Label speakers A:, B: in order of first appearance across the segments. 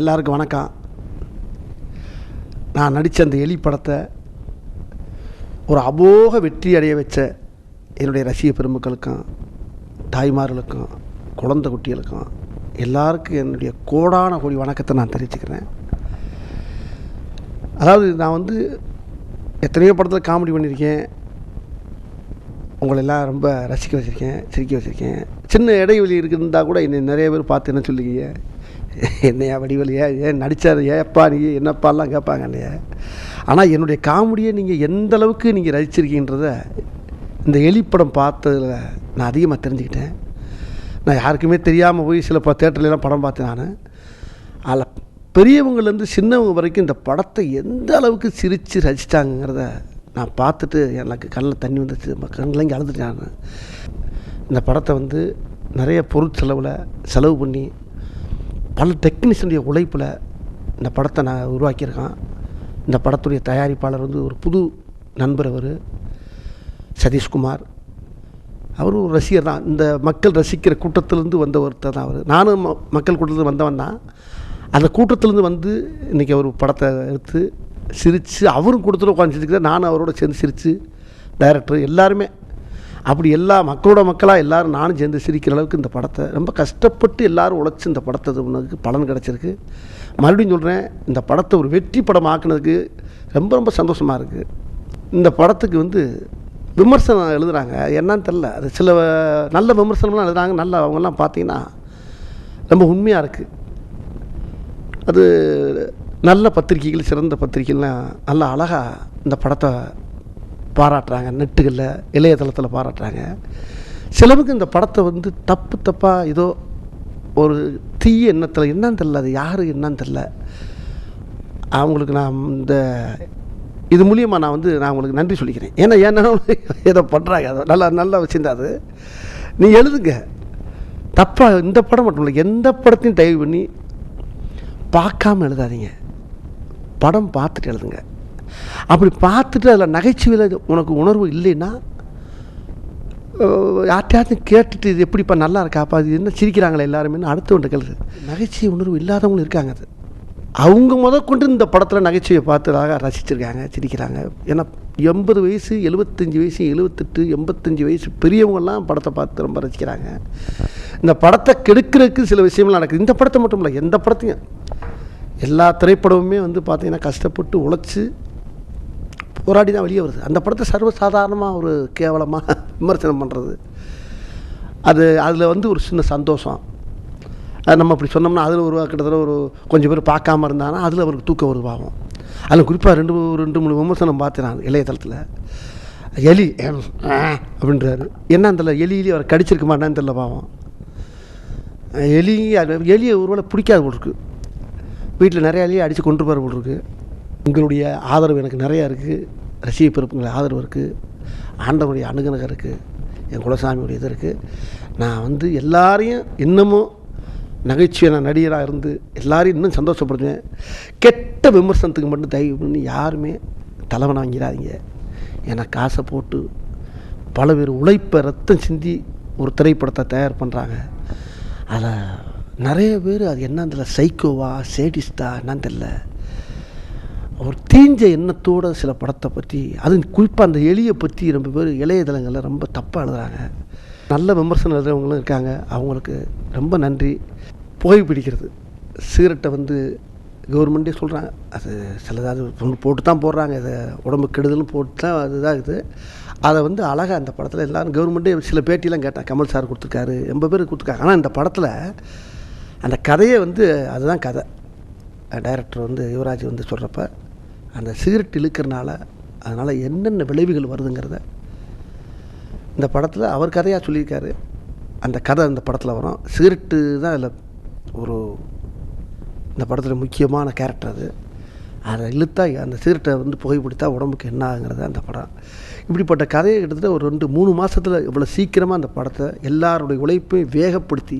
A: எல்லாருக்கும் வணக்கம். நான் நடித்த அந்த எலி படத்தை ஒரு அமோக வெற்றி அடைய வச்ச என்னுடைய ரசிக பெருமக்களுக்கும் தாய்மார்களுக்கும் குழந்தை குட்டிகளுக்கும் எல்லாருக்கும் என்னுடைய கோடான கோடி வணக்கத்தை நான் தெரிவிச்சுக்கிறேன். அதாவது நான் வந்து எத்தனையோ படத்தில் காமெடி பண்ணியிருக்கேன். உங்களை எல்லாம் ரொம்ப ரசிக்க வச்சுருக்கேன் சிரிக்க வச்சுருக்கேன். சின்ன இடைவெளி இருக்குதுன்னா கூட என்னை நிறைய பேர் பார்த்து என்ன சொல்லுவீங்க? என்னையா வடிவலியா? ஏன் நடித்தார் ஏப்பா நீ? என்னப்பாலாம் கேட்பாங்க என்னைய ஆனால் என்னுடைய காமெடியை நீங்கள் எந்த அளவுக்கு நீங்கள் ரசிச்சிருக்கீன்றத இந்த எலிப்படம் பார்த்ததில் நான் அதிகமாக தெரிஞ்சுக்கிட்டேன். நான் யாருக்குமே தெரியாமல் போய் சில ப தேட்டர்லாம் படம் பார்த்தேன் நான். அதில் பெரியவங்கள்லேருந்து சின்னவங்க வரைக்கும் இந்த படத்தை எந்த அளவுக்கு சிரித்து ரசித்தாங்கிறத நான் பார்த்துட்டு எனக்கு கண்ணில் தண்ணி வந்துச்சு கண்ணில் இங்கே அழுதுட்டேன் நான். இந்த படத்தை வந்து நிறைய பொருட்செலவில் செலவு பண்ணி பல டெக்னீஷியனுடைய உழைப்பில் இந்த படத்தை நான் உருவாக்கியிருக்கேன். இந்த படத்துடைய தயாரிப்பாளர் வந்து ஒரு புது நண்பர் அவர் சதீஷ்குமார். அவரும் ஒரு ரசிகர் தான். இந்த மக்கள் ரசிக்கிற கூட்டத்திலேருந்து வந்த ஒருத்தர் தான் அவர். நானும் ம- மக்கள் கூட்டத்தில் வந்தவன் தான். அந்த கூட்டத்திலேருந்து வந்து இன்றைக்கி அவர் படத்தை எடுத்து சிரித்து அவரும் கூட்டத்தில் உட்காந்துருக்கிறார் நானும் அவரோட சேர்ந்து சிரித்து டைரக்டர் எல்லாருமே அப்படி எல்லா மக்களோட மக்களாக எல்லாரும் நானும் சேர்ந்து சிரிக்கிற அளவுக்கு இந்த படத்தை ரொம்ப கஷ்டப்பட்டு எல்லாரும் உழைச்சி இந்த படத்தை உனக்கு பலன் கிடச்சிருக்கு. மறுபடியும் சொல்கிறேன் இந்த படத்தை ஒரு வெற்றி படம் ஆக்குனதுக்கு ரொம்ப ரொம்ப சந்தோஷமாக இருக்குது இந்த படத்துக்கு வந்து விமர்சனம் எழுதுகிறாங்க என்னன்னு தெரில அது சில நல்ல விமர்சனம்லாம் எழுதுகிறாங்க நல்ல அவங்கெல்லாம் பார்த்தீங்கன்னா ரொம்ப உண்மையாக இருக்குது அது நல்ல பத்திரிக்கைகள் சிறந்த பத்திரிக்கைகள்லாம் நல்ல அழகாக இந்த படத்தை பாராட்டுறாங்க நெட்டுகளில் இளையதளத்தில் பாராட்டுறாங்க. சிலருக்கு இந்த படத்தை வந்து தப்பு தப்பாக ஏதோ ஒரு தீய எண்ணத்தில் என்னன்னு தெரில அது யார் என்னன்னு தெரில அவங்களுக்கு நான் இந்த இது மூலியமாக நான் வந்து நான் உங்களுக்கு நன்றி சொல்லிக்கிறேன். ஏன்னா ஏன்னா ஏதோ பண்ணுறாங்க அது நல்லா நல்ல விஷயம் அது. நீ எழுதுங்க. தப்பாக இந்த படம் மட்டும் இல்லை எந்த படத்தையும் தயவு பண்ணி பார்க்காம எழுதாதீங்க. படம் பார்த்துட்டு எழுதுங்க. அப்படி பார்த்துட்டு அதில் நகைச்சுவையில் உனக்கு உணர்வு இல்லைன்னா யார்ட்டையாச்சும் கேட்டுட்டு இது எப்படிப்பா நல்லா இருக்காப்பா இது என்ன சிரிக்கிறாங்களே எல்லாருமே அடுத்தவன்ட்ட கேளுது நகைச்சுவை உணர்வு இல்லாதவங்களும் இருக்காங்க அது. அவங்க முதற்கொண்டு இந்த படத்தில் நகைச்சுவையை பார்த்ததாக ரசிச்சிருக்காங்க சிரிக்கிறாங்க. ஏன்னா எண்பது வயசு எழுபத்தஞ்சி வயசு எழுபத்தெட்டு எண்பத்தஞ்சு வயசு பெரியவங்கெல்லாம் படத்தை பார்த்து ரொம்ப ரசிக்கிறாங்க. இந்த படத்தை கெடுக்கிறதுக்கு சில விஷயங்கள் நடக்குது. இந்த படத்தை மட்டும் இல்லை எந்த படத்தையும். எல்லா திரைப்படமுமே வந்து பார்த்திங்கன்னா கஷ்டப்பட்டு உழைச்சி போராடி தான் வெளியே வருது. அந்த படத்தை சர்வசாதாரணமாக ஒரு கேவலமாக விமர்சனம் பண்ணுறது அது அதில் வந்து ஒரு சின்ன சந்தோஷம். அது நம்ம அப்படி சொன்னோம்னா அதில் ஒரு கிட்டத்தட்ட ஒரு கொஞ்சம் பேர் பார்க்காம இருந்தாங்கன்னா அதில் அவருக்கு தூக்கம் வருது பாவம். அதில் குறிப்பாக ரெண்டு ரெண்டு மூணு விமர்சனம் பார்த்தேன் நான் இளையதளத்தில். எலி அப்படின்றாரு. என்ன அந்த எலியிலே அவர் கடிச்சிருக்க மாட்டான்னு தெரியல பாவம். எலி எலியை ஒருவேளை பிடிக்காது போல் வீட்டில் நிறைய எலியை அடித்து கொண்டு போகிற போல் உங்களுடைய ஆதரவு எனக்கு நிறையா இருக்குது ரசிக பிறப்புங்களை ஆதரவு இருக்குது ஆண்டவனுடைய அணுகனகம் இருக்குது என் குலசாமியுடைய இது இருக்குது நான் வந்து எல்லாரையும் இன்னமும் நகைச்சுவையான நடிகராக இருந்து எல்லாரையும் இன்னும் சந்தோஷப்படுத்துவேன். கெட்ட விமர்சனத்துக்கு மட்டும் தயவு பண்ணி யாருமே தலைவனை வாங்கிடாதீங்க. ஏன்னா காசை போட்டு பல பேர் உழைப்பை ரத்தம் சிந்தி ஒரு திரைப்படத்தை தயார் பண்ணுறாங்க அதில் நிறைய பேர் அது என்ன தெரியல. சைக்கோவா சேடிஸ்டா என்னன்னு தெரில அவர் தீஞ்ச எண்ணத்தோட சில படத்தை பற்றி அது குறிப்பாக அந்த எலியை பற்றி ரொம்ப பேர் இளையதளங்களில் ரொம்ப தப்பாக எழுதுறாங்க. நல்ல விமர்சனம் எழுதுறவங்களும் இருக்காங்க. அவங்களுக்கு ரொம்ப நன்றி. புகைப்பிடிக்கிறது சிகரெட்டை வந்து கவர்மெண்ட்டே சொல்கிறாங்க அது சிலதாவது ஒன்று போட்டு தான் போடுறாங்க. இதை உடம்பு கெடுதலும் போட்டு தான் அது இருக்குது அதை வந்து அழகாக அந்த படத்தில் எல்லாரும் கவர்மெண்ட்டே சில பேட்டிலாம் கேட்டேன் கமல் சார் கொடுத்துருக்காரு. ரொம்ப பேர் கொடுத்துருக்காங்க. ஆனால் இந்த படத்தில் அந்த கதையை வந்து அதுதான் கதை. டைரக்டர் வந்து யுவராஜ் வந்து சொல்கிறப்ப அந்த சிகரெட் இழுக்கிறனால அதனால் என்னென்ன விளைவுகள் வருதுங்கிறத இந்த படத்தில் அவர் கதையாக சொல்லியிருக்காரு. அந்த கதை அந்த படத்தில் வரும். சிகரெட்டு தான் அதில் ஒரு இந்த படத்தில் முக்கியமான கேரக்டர் அது. அதை இழுத்தா அந்த சிகரெட்டை வந்து புகைப்பிடித்தா உடம்புக்கு என்ன ஆகுங்கிறது அந்த படம். இப்படிப்பட்ட கதையை கிட்டத்தட்ட ஒரு ரெண்டு மூணு மாதத்தில் இவ்வளோ சீக்கிரமாக அந்த படத்தை எல்லாருடைய உழைப்பையும் வேகப்படுத்தி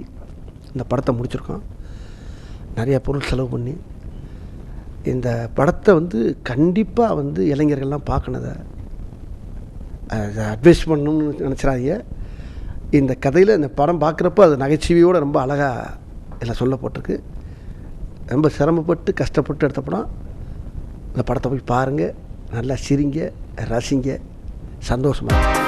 A: இந்த படத்தை முடிச்சிருக்கோம். நிறைய பொருள் செலவு பண்ணி இந்த படத்தை வந்து கண்டிப்பாக வந்து இளைஞர்கள்லாம் பார்க்கணத அதை அட்வைஸ் பண்ணணும்னு நினச்சிடாதீங்க. இந்த கதையில் இந்த படம் பார்க்குறப்ப அது நகைச்சுவையோடு ரொம்ப அழகாக இதில் சொல்லப்பட்டிருக்கு. ரொம்ப சிரமப்பட்டு கஷ்டப்பட்டு எடுத்த படம். இந்த படத்தை போய் பாருங்கள் நல்லா சிரிங்க ரசிங்க. சந்தோஷமாக